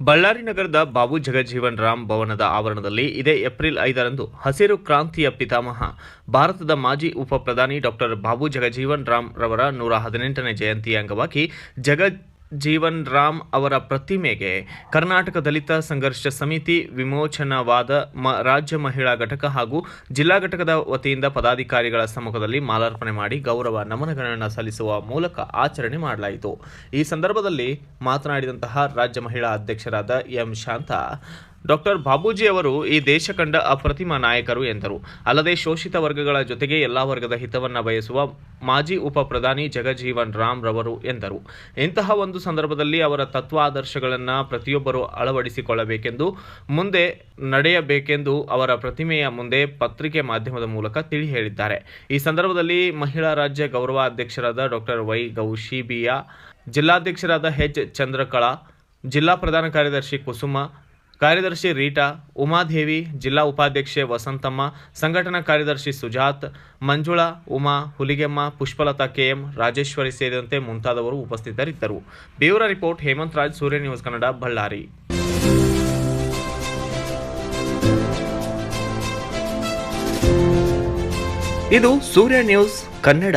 ಬಳ್ಳಾರಿ ನಗರದ ಬಾಬು ಜಗಜೀವನ್ ರಾಮ್ ಭವನದ ಆವರಣದಲ್ಲಿ ಇದೇ ಏಪ್ರಿಲ್ ಐದರಂದು ಹಸಿರು ಕ್ರಾಂತಿಯ ಪಿತಾಮಹ, ಭಾರತದ ಮಾಜಿ ಉಪ ಪ್ರಧಾನಿ ಡಾಕ್ಟರ್ ಬಾಬು ಜಗಜೀವನ್ ರಾಮ್ ರವರ ನೂರ ಹದಿನೆಂಟನೇ ಜಯಂತಿಯ ಅಂಗವಾಗಿ ಜಗ ಜೀವನ್ ರಾಮ್ ಅವರ ಪ್ರತಿಮೆಗೆ ಕರ್ನಾಟಕ ದಲಿತ ಸಂಘರ್ಷ ಸಮಿತಿ ವಿಮೋಚನವಾದ ಮ, ರಾಜ್ಯ ಮಹಿಳಾ ಘಟಕ ಹಾಗೂ ಜಿಲ್ಲಾ ಘಟಕದ ವತಿಯಿಂದ ಪದಾಧಿಕಾರಿಗಳ ಸಮ್ಮುಖದಲ್ಲಿ ಮಾಲಾರ್ಪಣೆ ಮಾಡಿ ಗೌರವ ನಮನಗಳನ್ನು ಸಲ್ಲಿಸುವ ಮೂಲಕ ಆಚರಣೆ ಮಾಡಲಾಯಿತು. ಈ ಸಂದರ್ಭದಲ್ಲಿ ಮಾತನಾಡಿದಂತಹ ರಾಜ್ಯ ಮಹಿಳಾ ಅಧ್ಯಕ್ಷರಾದ ಎಂ ಶಾಂತ ಡಾಕ್ಟರ್ ಬಾಬೂಜಿ ಅವರು ಈ ದೇಶ ಕಂಡ ಅಪ್ರತಿಮ ನಾಯಕರು ಎಂದರು. ಅಲ್ಲದೆ ಶೋಷಿತ ವರ್ಗಗಳ ಜೊತೆಗೆ ಎಲ್ಲಾ ವರ್ಗದ ಹಿತವನ್ನ ಬಯಸುವ ಮಾಜಿ ಉಪ ಪ್ರಧಾನಿ ಜಗಜೀವನ್ ರಾಮ್ ರವರು ಎಂದರು. ಇಂತಹ ಒಂದು ಸಂದರ್ಭದಲ್ಲಿ ಅವರ ತತ್ವಾದರ್ಶಗಳನ್ನು ಪ್ರತಿಯೊಬ್ಬರು ಅಳವಡಿಸಿಕೊಳ್ಳಬೇಕೆಂದು, ಮುಂದೆ ನಡೆಯಬೇಕೆಂದು ಅವರ ಪ್ರತಿಮೆಯ ಮುಂದೆ ಪತ್ರಿಕೆ ಮಾಧ್ಯಮದ ಮೂಲಕ ತಿಳಿ ಹೇಳಿದ್ದಾರೆ. ಈ ಸಂದರ್ಭದಲ್ಲಿ ಮಹಿಳಾ ರಾಜ್ಯ ಗೌರವ ಅಧ್ಯಕ್ಷರಾದ ಡಾಕ್ಟರ್ ವೈ ಗೌಶಿಬಿಯಾ, ಜಿಲ್ಲಾಧ್ಯಕ್ಷರಾದ ಎಚ್ ಚಂದ್ರಕಳ ಜಿಲ್ಲಾ ಪ್ರಧಾನ ಕಾರ್ಯದರ್ಶಿ ಕುಸುಮ ಕಾರ್ಯದರ್ಶಿ ರೀಟಾ, ಉಮಾದೇವಿ, ಜಿಲ್ಲಾ ಉಪಾಧ್ಯಕ್ಷೆ ವಸಂತಮ್ಮ, ಸಂಘಟನಾ ಕಾರ್ಯದರ್ಶಿ ಸುಜಾತ್, ಮಂಜುಳಾ, ಉಮಾ, ಹುಲಿಗೆಮ್ಮ, ಪುಷ್ಪಲತಾ ಕೆಎಂ, ರಾಜೇಶ್ವರಿ ಸೇರಿದಂತೆ ಮುಂತಾದವರು ಉಪಸ್ಥಿತರಿದ್ದರು. Bureau report, Hemanth Raj, Surya news Kannada, Ballari. ಇದು ಸೂರ್ಯ ನ್ಯೂಸ್ ಕನ್ನಡ.